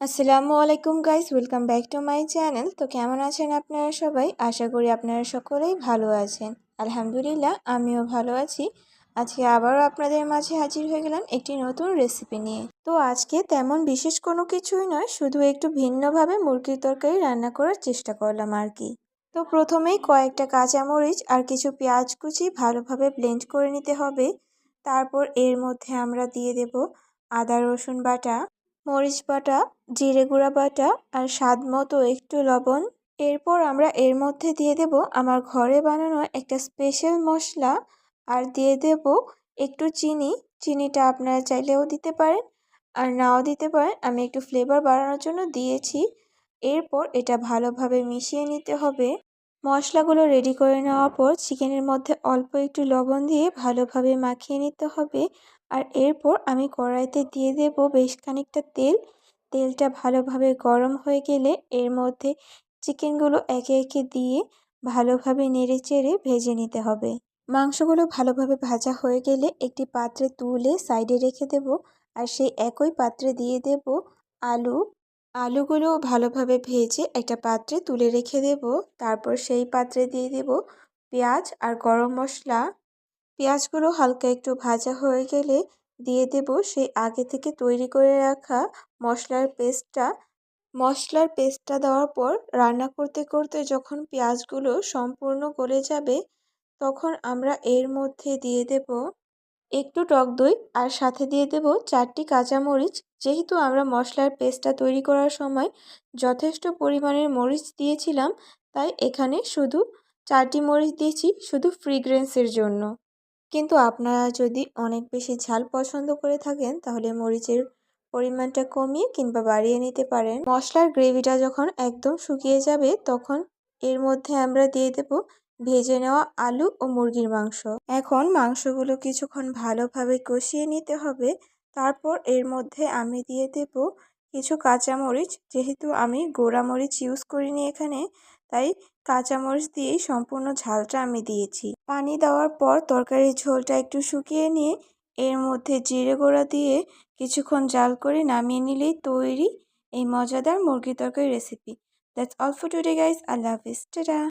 আসসালামু আলাইকুম guys, welcome back to my channel. তো কেমন আছেন আপনারা সবাই? আশা করি আপনারা সকলেই ভালো আছেন। আলহামদুলিল্লাহ, আমিও ভালো আছি। আজকে আবারও আপনাদের মাঝে হাজির হয়ে গেলাম একটি নতুন রেসিপি নিয়ে। তো আজকে তেমন বিশেষ কোনো কিছুই নয়, শুধু একটু ভিন্নভাবে মুরগির তরকারি রান্না করার চেষ্টা করলাম আর কি। তো প্রথমেই কয়েকটা কাঁচামরিচ আর কিছু পেঁয়াজ কুচি ভালোভাবে ব্লেন্ড করে নিতে হবে। তারপর এর মধ্যে আমরা দিয়ে দেব আদা রসুন বাটা। মরিচ বাটা, জিরে গুঁড়া বাটা আর স্বাদ মতো একটু লবণ। এরপর আমরা এর মধ্যে দিয়ে দেব আমার ঘরে বানানো একটা স্পেশাল মশলা আর দিয়ে দেব একটু চিনি। চিনিটা আপনারা চাইলেও দিতে পারেন আর নাও দিতে পারেন। আমি একটু ফ্লেভার বাড়ানোর জন্য দিয়েছি। এরপর এটা ভালোভাবে মিশিয়ে নিতে হবে। মশলাগুলো রেডি করে নেওয়ার পর চিকেনের মধ্যে অল্প একটু লবণ দিয়ে ভালোভাবে মাখিয়ে নিতে হবে। আর এরপর আমি কড়াইতে দিয়ে দেব বেশ খানিকটা তেল। তেলটা ভালোভাবে গরম হয়ে গেলে এর মধ্যে চিকেনগুলো একে একে দিয়ে ভালোভাবে নেড়ে চেড়ে ভেজে নিতে হবে। মাংসগুলো ভালোভাবে ভাজা হয়ে গেলে একটি পাত্রে তুলে সাইডে রেখে দেব আর সেই একই পাত্রে দিয়ে দেব আলু। আলুগুলো ভালোভাবে ভেজে একটা পাত্রে তুলে রেখে দেব। তারপর সেই পাত্রে দিয়ে দেব পেঁয়াজ আর গরম মশলা। পেঁয়াজগুলো হালকা একটু ভাজা হয়ে গেলে দিয়ে দেব সেই আগে থেকে তৈরি করে রাখা মশলার পেস্টটা। মশলার পেস্টটা দেওয়ার পর রান্না করতে করতে যখন পেঁয়াজগুলো সম্পূর্ণ গলে যাবে, তখন আমরা এর মধ্যে দিয়ে দেব একটু টক দই আর সাথে দিয়ে দেব চারটি কাঁচামরিচ। যেহেতু আমরা মশলার পেস্টটা তৈরি করার সময় যথেষ্ট পরিমাণের মরিচ দিয়েছিলাম, তাই এখানে শুধু চারটি মরিচ দিয়েছি, শুধু ফ্রিগ্রেন্সের জন্য। কিন্তু আপনারা যদি অনেক বেশি ঝাল পছন্দ করে থাকেন, তাহলে মরিচের পরিমাণটা কমিয়ে কিংবা বাড়িয়ে নিতে পারেন। মশলার গ্রেভিটা যখন একদম শুকিয়ে যাবে, তখন এর মধ্যে আমরা দিয়ে দেব ভেজে নেওয়া আলু ও মুরগির মাংস। এখন মাংসগুলো কিছুক্ষণ ভালোভাবে কষিয়ে নিতে হবে। তারপর এর মধ্যে আমি দিয়ে দেব কিছু কাঁচামরিচ। যেহেতু আমি গোড়ামরিচ ইউজ করিনি এখানে তাই কাঁচামরিচ দিয়েই সম্পূর্ণ ঝালটা আমি দিয়েছি। পানি দেওয়ার পর তরকারির ঝোলটা একটু শুকিয়ে নিয়ে এর মধ্যে জিরে গুঁড়া দিয়ে কিছুক্ষণ জাল করে নামিয়ে নিলেই তৈরি এই মজাদার মুরগি তরকারি recipe that's all for today guys Allah Hafiz. Tata.